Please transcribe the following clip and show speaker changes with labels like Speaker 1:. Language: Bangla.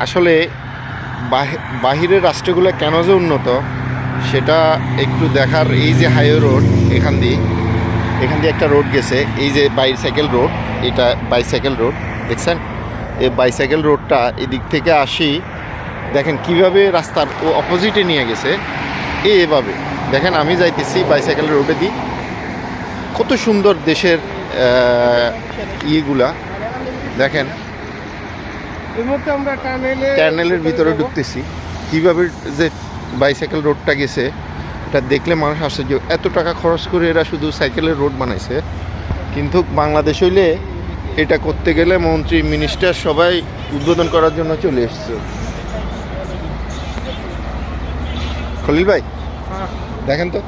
Speaker 1: আসলে বাহি- বাহিরের রাষ্ট্রগুলো কেন যে উন্নত, সেটা একটু দেখার এই যে হাইওয়ে রোড এখান দিয়ে এখান দিয়ে একটা রোড গেছে, এই যে বাইসাইকেল রোড, এটা বাইসাইকেল রোড, দেখছেন? এই বাইসাইকেল রোডটা এদিক থেকে আসি, দেখেন কীভাবে রাস্তার ও অপোজিটে নিয়ে গেছে, এ এভাবে। দেখেন, আমি যাইতেছি বাইসাইকেল রোডে দিই কত সুন্দর দেশের ইয়েগুলা। দেখেন
Speaker 2: এই মুহূর্তে আমরা টানেলে
Speaker 1: টানেলের ভিতরে ঢুকতেছি। কীভাবে যে বাইসাইকেল রোডটা গেছে এটা দেখলে মানুষ আশ্চর্য। এত টাকা খরচ করে এরা শুধু সাইকেলের রোড বানাইছে। কিন্তু বাংলাদেশ হইলে এটা করতে গেলে মন্ত্রী মিনিস্টার সবাই উদ্বোধন করার জন্য চলে এসছে। খলিল ভাই
Speaker 2: হ্যাঁ।
Speaker 1: দেখেন তো।